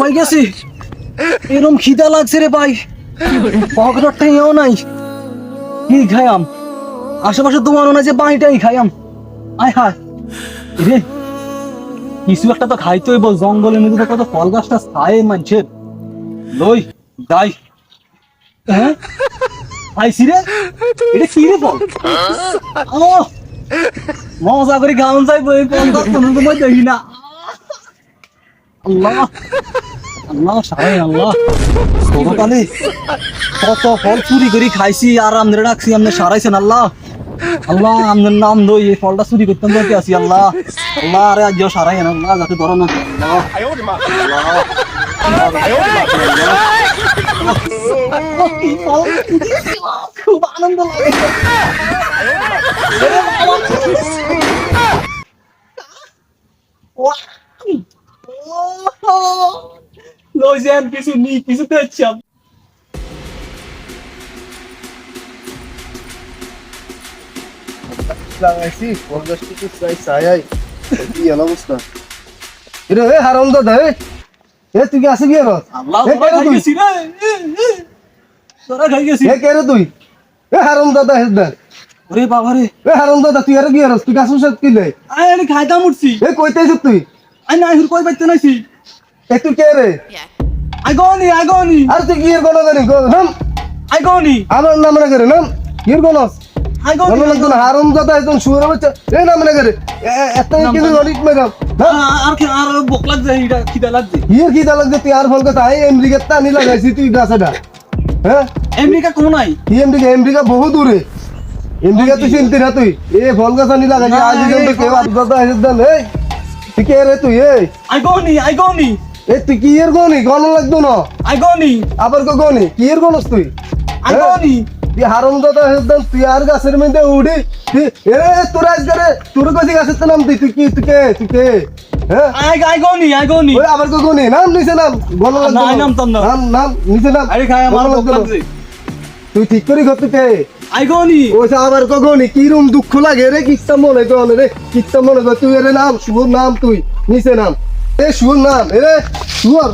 কই গেছি? এরম খিদা লাগছে রে ভাই। ঠেঙেও নাই। কি খাইয়াম? আশেপাশে যে খাইয়াম। আয় হায়। রে, কিছু একটা তো খাইতে হইব। মধ্যে কত ফল গাছটা ছায় মানছে। লই দাই হ্যাঁ? আইসি রে। এটা কি রে ফল? মজা করে গান যাইব এই পঞ্চাশ কোনো সময় দেখি না। আল্লাহ। আল্লাহ সাহায্য আল্লাহ। সরকালে কত ফল চুরি করে খাইছি, আর আমাদের ডাকছি আপনি সারাইছেন আল্লাহ। আল্লাহ আমাদের নাম দই এই ফলটা চুরি করতাম যাতে আছি আল্লাহ। আল্লাহ, আরে আজ সারাই আল্লাহ, যাতে ধরো না? খুব আনন্দ লাগে। লইছেন কিছু নি কি তুই কি আসি গিয়ে আল্লাহ এ তোরা কেন খাই তুই এ, কে তুই হারাম দাদা হে দা ওরে বাবা এ হারাম দাদা তুই আর গিয়ে তুই কাছে সাথে কি লে আয় আমি খাইতাম উঠছি এ কইতে আছিস তুই আই না হুর কই বাইতে নাইছি এ তুই কে রে? আই গনি আই গনি আর তুই কি এর কোন গানি নাম? আই গনি আমার নাম না করে নাম? এর কোন আই কোন গনি লাগতো না হারাম শুয়ে বাচ্চা এ নাম না করে। এত কিন্তু অনেক মেগাম আর কি আর বক লাগছে এটা খিদা লাগছে। লাগছে? তুই আর ফল কথা আই আমেরিকা টানি লাগাইছি তুই গাছটা হ্যাঁ? আমেরিকা কোন নাই? কি আমেরিকা? আমেরিকা বহু দূরে। আমেরিকা তুই চিনতি না তুই? এ ফল গাছ আনি লাগাইছি না, আজ কিন্তু কেউ আর কথা এই। তুই কে রে তুই এই? আই গনি আই গনি এ তুই কি এর গনি? গন লাগতো না। আই গনি। আবার কো গনি? কি এর গনস তুই? আই? গনি। তুই হারম দাদা হেদান তুই আর গাছের মধ্যে উড়ি। তুই এ তোর আজ করে তোর কাছে গাছের তো নাম তুই তুই কি তুই কে তুই কে? আই আই গনি আই গনি। ওই আবার কো গনি? নাম নিছে নাম। গন লাগতো না, নাম তো নাম। নাম নিছে নাম। আরে খাই আমার গণ লাগতো তুই ঠিক করি কে আই গনি। আবার কিরম দুঃখ লাগে রে? কিচ্ছা মনে রে। কিচ্ছা মনে তুই এর নাম শুয়োর নাম তুই। নিচে নাম। এ শুয়োর নাম এ শুয়োর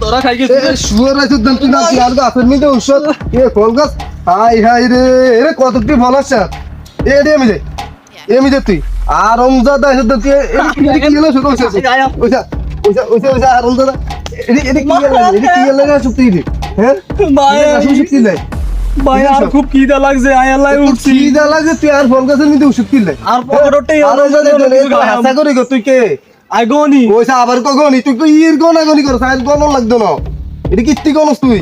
তোরা খাই এ গেছিস শুয়োর আছে দাম তুই নাম তুই আর গাছের মধ্যে ঔষধ এ ফল গাছ হাই হাই রে এরে কতটি ফল আছে এ রে এমনি এমনি তুই আর রমজাদা আছে তুই এ কি গেল শুধু ওইসা ওইসা ওইসা ওইসা ওইসা আর রমজাদা এ এ কি গেল এ কি গেল না সত্যি রে হ্যাঁ ভাই রে ভাই আর খুব খিদা লাগছে আল্লাহ উঠছি কি দা লাগে তুই আর ফল গাছের মধ্যে ওষুধ কিনলে আর পকেটে আর গো তুই কে আই গনি ওইসা আবার কখনই তুই কই ইর গনা গনি কর সাইল গন লাগতো না। এটা কিত্তি গনস তুই?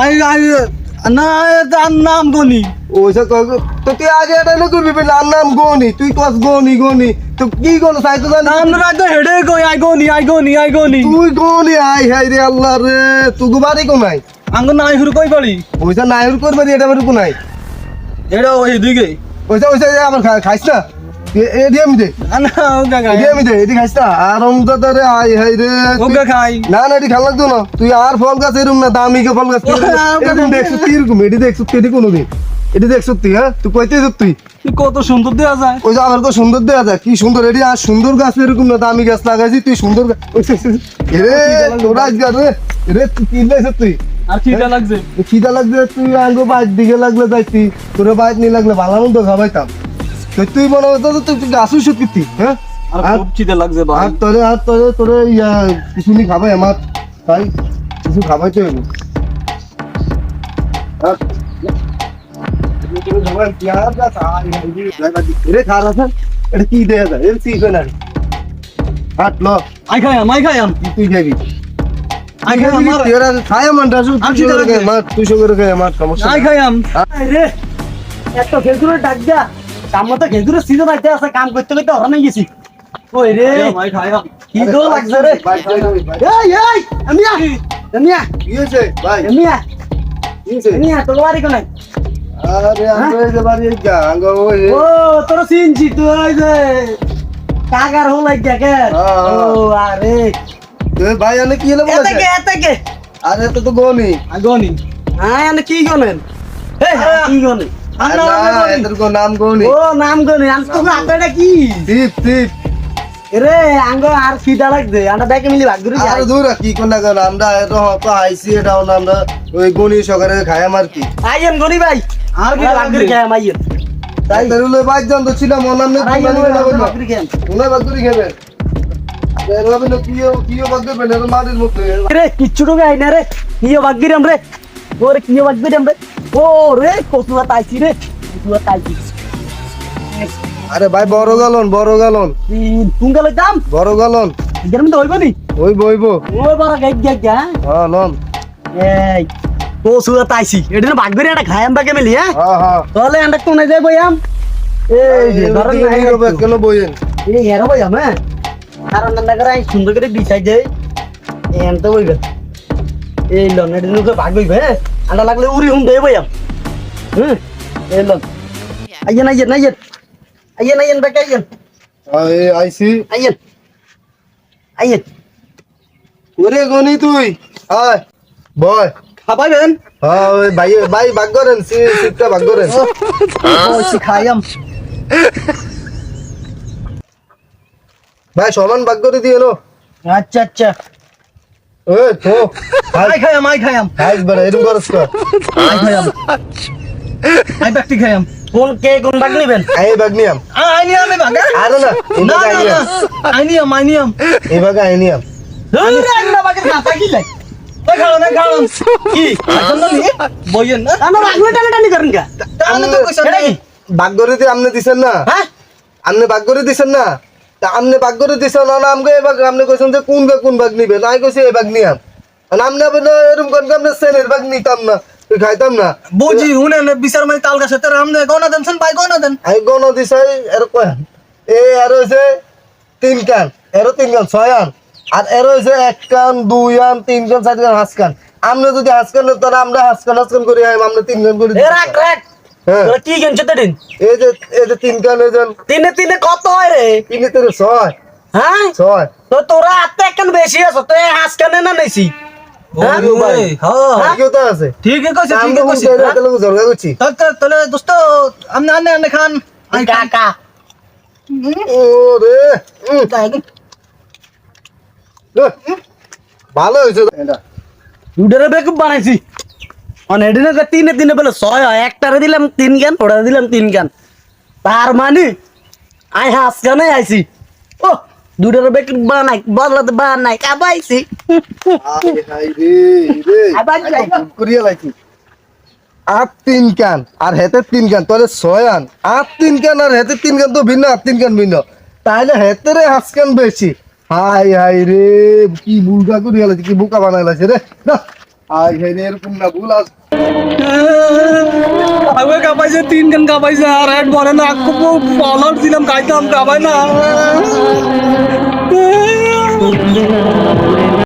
আই আই না তার নাম গনি। ওইসা কগ তো তুই আগে এটা না করবি বলে আর নাম গনি। তুই কস গনি গনি। তো কি গন সাই তো জানি। নাম রাখ হেডে কই? আই গনি আই গনি আই গনি। তুই গনি আই হাই রে আল্লাহ রে। তুই বাড়ি কো নাই আঙ্গ নাই হুর কই গলি ওইসা নাইর করবে এটা বাড়ি কো নাই এটা ওই দিকে ওইসা ওইসা আমার খাইছ না? আমি দে। না ওগা খাই। এডি আমি দে এডি খাইছ না আর রমজাদা রে আই হাই রে তুই- খাই। না না এটি খেলা লাগতো না। তুই আর ফল গাছ না দামি কে ফল গাছ এরকম দেখছ তুই এরকম এটি দেখছ তুই এটি কোনোদিন। এটি দেখছ তুই হ্যাঁ? তুই কইতে তুই। কত সুন্দর দেয়া যায়। ওই যে আমার তো সুন্দর দেয়া যায়। কি সুন্দর এটি আর সুন্দর গাছ এরকম না দামি গাছ লাগাইছি তুই সুন্দর তোরা গাছ রে রে তুই কি তুই। আর খিদা লাগছে। তুই খিদা লাগবে তুই আঙ্গো বাইর দিকে লাগলে যাইতি। তোর বাইর নিয়ে লাগলে ভালো মন্দ খাবাইতাম তুই যে তুই গাছ ওষুধ হ্যাঁ? আর খুব খিদা লাগছে ভাই। আর তোরে আর তোরে তোরে ইয়া কিছু নি খাবাই আমার তাই? কিছু খাবাইতে এটা কি দেয়া যায়? এর কি না হাট ল। আই খাই আম আই খাই আম। কি তুই যাবি আই খাই আমার তেরা মান তুই কি করে করে খায় মার তুই করে আমার সমস্যা আই নাই। খাই আম। রে এত ডাক দিয়া কাম মতো খেজুরের সিজন আইতে আছে কাম করতে করতে হরানো গেছি। ওই রে কি দো লাগছে রে। এই এই আমিয়া আমিয়া কি হয়েছে ভাই? আমিয়া কি হয়েছে? তোর বাড়ি কোনায় আরে আঙ্গো যে বাড়ি এই যা, ওই ও তোর চিনছি তুই ওই যে কাকার হল দেখে হ্যাঁ, ও হ্যাঁ। আরে। তুই ভাই আনে কি হলো বলেছে? এতকে এতকে আরে তো তো গনি। গনি। হ্যাঁ এনে কি গনেন? কি গনেন কো নাম গনি। ও নাম গনে। আজ তো হাতেটা কি? দীপ দীপ রে আঙ্গ আর খিদা লাগছে আমরা ব্যাগে মিলি ভাগ করে আর দূর কি কোন না আমরা এত তো আইসি এটা হলো আমরা ওই গণি সকালে খাই আমার কি। আইয়েন গনি ভাই। আর কি ভাগ করে খাই আইয়েন। তাই? বেরোলে বাইক জান তো ছিলাম নামে আইয়েন ভাগ করে খাই উনার বাদ করে খেবে না? রে কিচ্ছু ঢোকে আই রে। কিও ভাগ করে আমরা ওরে কিও ভাগ করে আমরা ও রে কসুয়া তাইছি রে তাইছি। আরে ভাই বড় গালন বড় গালন। তুঙ্গালে দাম? বড় গালন। এদের মধ্যে হইব নি? ওই বইব ওই বড় গাই গাই গা হ্যাঁ? লন। এই তাইছি। ভাগ করে একটা খাই আমরা মিলি হ্যাঁ? হ্যাঁ হ্যাঁ। তাহলে আমরা কোনে যাই বইয়াম এই যে ধরো না এই রবে কেন বইয়েন? এই হেরো বইয়াম হ্যাঁ? আর রান্না করে সুন্দর করে বিছাই দেই। এম তো বইবে। এই লন নুকে ভাগ হইবে হ্যাঁ? আন্ডা লাগলে উড়ি হুম দেই বইয়াম হুম? এই লন আইয়েন আইয়েন আইয়েন। আইয়েন আইয়েন বেকে আইয়েন। এই আইসি আইয়েন। আইয়েন। ওরে গনি তুই আয়। বয়। খাবাইবেন? হ্যাঁ ভাই ভাই ভাগ করেন সিটটা ভাগ করেন। ওই খাইয়াম ভাই সমান ভাগ করে নো আচ্ছা আচ্ছা। আই খাইয়াম আই খাইয়াম। খাইস বেড়া এরকম করস কর। আই খাইয়াম। আই ব্যক্তি খাইয়াম। কোন কে কোন ভাগ নিবেন? আই ভাগ নিয়াম। আই নিয়াম এ বাগা আরে না এই না ভাগ না আই নিয়াম আই নিয়াম। আই ভাগ আই নিয়াম। ধুর আঙ্গনা বাগের মাথা কি লাই। ওই খাও না খাও। কি? খাইছেন নি বইয়েন না। আমরা ভাগ টানা টানি করেন কা তাহলে তো কইছেন না ভাগ করে দিয়ে আপনি দিছেন না? হ্যাঁ? আপনি ভাগ করে দিছেন না? তা আপনি ভাগ করে দিছেন না আমাকে ভাগ আপনি কইছেন যে কোন ভাগ কোন ভাগ নিবে? নাই কইছে এই ভাগ নিয়াম। আর আপনি এরকম কোন আপনি সেনের ভাগ নিতাম না তুই খাইতাম না। বুঝি হুনে বিচার মানে তাল গাছে তোর আমনে গনা দেন শুন ভাই গনা দেন। আমি গণ দিছাই এর কয় এই আর হইছে তিন কান এরও তিন কান ছয় আন। আর এর হইছে এক কান দুই আন তিন কান চার কান হাঁস কান। আপনি যদি হাঁস কান তাহলে আমরা হাঁস কান হাঁস কান করি আমরা তিন কান করি রাখ রাখ। তোরা কি কিনছো তো দিন? এই যে এই যে তিন তিনে তিনে কত হয় রে? তিনে তিনে ছয়। হ্যাঁ? ছয়। তো তোরা আত্মা একখান বেশি আছো তো হাঁস কানে না নেছি? হ্যাঁ? হ্যাঁ। খান। কাকা। ভালো হয়েছে। বেকুব বানাইছি। মানে যে তিনে তিনে বলে ছয় হয় একটারে দিলাম তিন গান ওটারে দিলাম তিন গান তার মানে আই হাস কানে আইছি। ও দুডের বেকুব বানাই বদলাতে বানাই কাবাইছি রে রে। আট তিন কান আর হেতে তিন কান তাহলে ছয় আন। আট তিন কান আর হেতে তিন কান তো ভিন্ন আট তিন কান ভিন্ন। তাহলে হেতেরে হাঁস কান বেশি। হাই হাই রে কি বুকা করিয়া কি বুকা বানাই লাইছে রে। না। হাই হাই রে এরকম না, ভুল আস আগে কাপাইছে তিন গান কাপাইছে আর পালন দিলাম খাইতাম কাপাই না।